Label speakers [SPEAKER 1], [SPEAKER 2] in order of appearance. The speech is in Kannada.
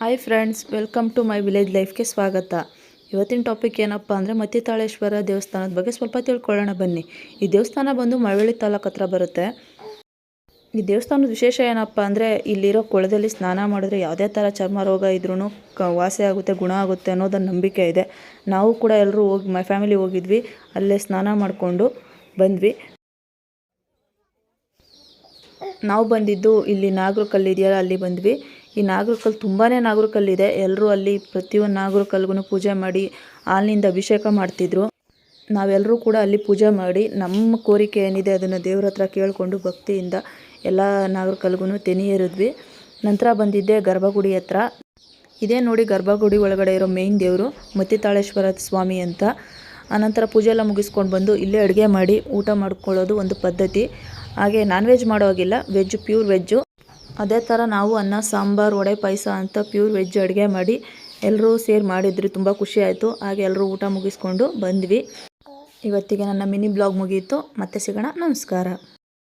[SPEAKER 1] Hi friends welcome to my village ಲೈಫ್ಗೆ ಸ್ವಾಗತ. ಇವತ್ತಿನ ಟಾಪಿಕ್ ಏನಪ್ಪ ಅಂದರೆ ಮತ್ತಿತಾಳೇಶ್ವರ ದೇವಸ್ಥಾನದ ಬಗ್ಗೆ ಸ್ವಲ್ಪ ತಿಳ್ಕೊಳ್ಳೋಣ ಬನ್ನಿ. ಈ ದೇವಸ್ಥಾನ ಬಂದು ಮಳವಳ್ಳಿ ತಾಲೂಕು ಹತ್ರ ಬರುತ್ತೆ. ಈ ದೇವಸ್ಥಾನದ ವಿಶೇಷ ಏನಪ್ಪ ಅಂದರೆ ಇಲ್ಲಿರೋ ಕೊಳದಲ್ಲಿ ಸ್ನಾನ ಮಾಡಿದ್ರೆ ಯಾವುದೇ ಥರ ಚರ್ಮ ರೋಗ ಇದ್ರೂ ಕ ವಾಸಿ ಆಗುತ್ತೆ, ಗುಣ ಆಗುತ್ತೆ ಅನ್ನೋದನ್ನ ನಂಬಿಕೆ ಇದೆ. ನಾವು ಕೂಡ ಎಲ್ಲರೂ ಹೋಗಿ ಮೈ ಫ್ಯಾಮಿಲಿ ಹೋಗಿದ್ವಿ, ಅಲ್ಲೇ ಸ್ನಾನ ಮಾಡಿಕೊಂಡು ಬಂದ್ವಿ. ನಾವು ಬಂದಿದ್ದು ಇಲ್ಲಿ ನಾಗರ ಕಲ್ಲು ಇದೆಯಲ್ಲ, ಅಲ್ಲಿ ಬಂದ್ವಿ. ಈ ನಾಗರಕಲ್ಲು ತುಂಬಾ ನಾಗರ ಕಲ್ಲಿದೆ ಎಲ್ಲರೂ ಅಲ್ಲಿ ಪ್ರತಿಯೊಂದು ನಾಗರ ಕಲ್ಗೂ ಪೂಜೆ ಮಾಡಿ ಹಾಲಿನಿಂದ ಅಭಿಷೇಕ ಮಾಡ್ತಿದ್ರು. ನಾವೆಲ್ಲರೂ ಕೂಡ ಅಲ್ಲಿ ಪೂಜೆ ಮಾಡಿ ನಮ್ಮ ಕೋರಿಕೆ ಏನಿದೆ ಅದನ್ನು ದೇವ್ರ ಹತ್ರ ಕೇಳಿಕೊಂಡು ಭಕ್ತಿಯಿಂದ ಎಲ್ಲ ನಾಗರ ಕಲ್ಗು ತೆನಿ ಏರಿದ್ವಿ. ನಂತರ ಬಂದಿದ್ದೆ ಗರ್ಭಗುಡಿ ಹತ್ರ. ಇದೇ ನೋಡಿ ಗರ್ಭಗುಡಿ ಒಳಗಡೆ ಇರೋ ಮೇಯ್ನ್ ದೇವರು ಮತ್ತಿತಾಳೇಶ್ವರ ಸ್ವಾಮಿ ಅಂತ. ಆನಂತರ ಪೂಜೆ ಎಲ್ಲ ಮುಗಿಸ್ಕೊಂಡು ಬಂದು ಇಲ್ಲೇ ಅಡುಗೆ ಮಾಡಿ ಊಟ ಮಾಡ್ಕೊಳ್ಳೋದು ಒಂದು ಪದ್ಧತಿ. ಹಾಗೆ ನಾನ್ ವೆಜ್ ಮಾಡೋ ಹಾಗಿಲ್ಲ ವೆಜ್ ಪ್ಯೂರ್ ವೆಜ್ಜು ಅದೇ ಥರ ನಾವು ಅನ್ನ, ಸಾಂಬಾರು, ವಡೆ, ಪಾಯಸ ಅಂತ ಪ್ಯೂರ್ ವೆಜ್ ಅಡುಗೆ ಮಾಡಿ ಎಲ್ಲರೂ ಸೇರಿ ಮಾಡಿದ್ರಿ, ತುಂಬ ಖುಷಿ ಆಯಿತು. ಹಾಗೆ ಎಲ್ಲರೂ ಊಟ ಮುಗಿಸ್ಕೊಂಡು ಬಂದ್ವಿ. ಇವತ್ತಿಗೆ ನನ್ನ ಮಿನಿ ಬ್ಲಾಗ್ ಮುಗಿಯಿತು ಮತ್ತೆ ಸಿಗೋಣ. ನಮಸ್ಕಾರ.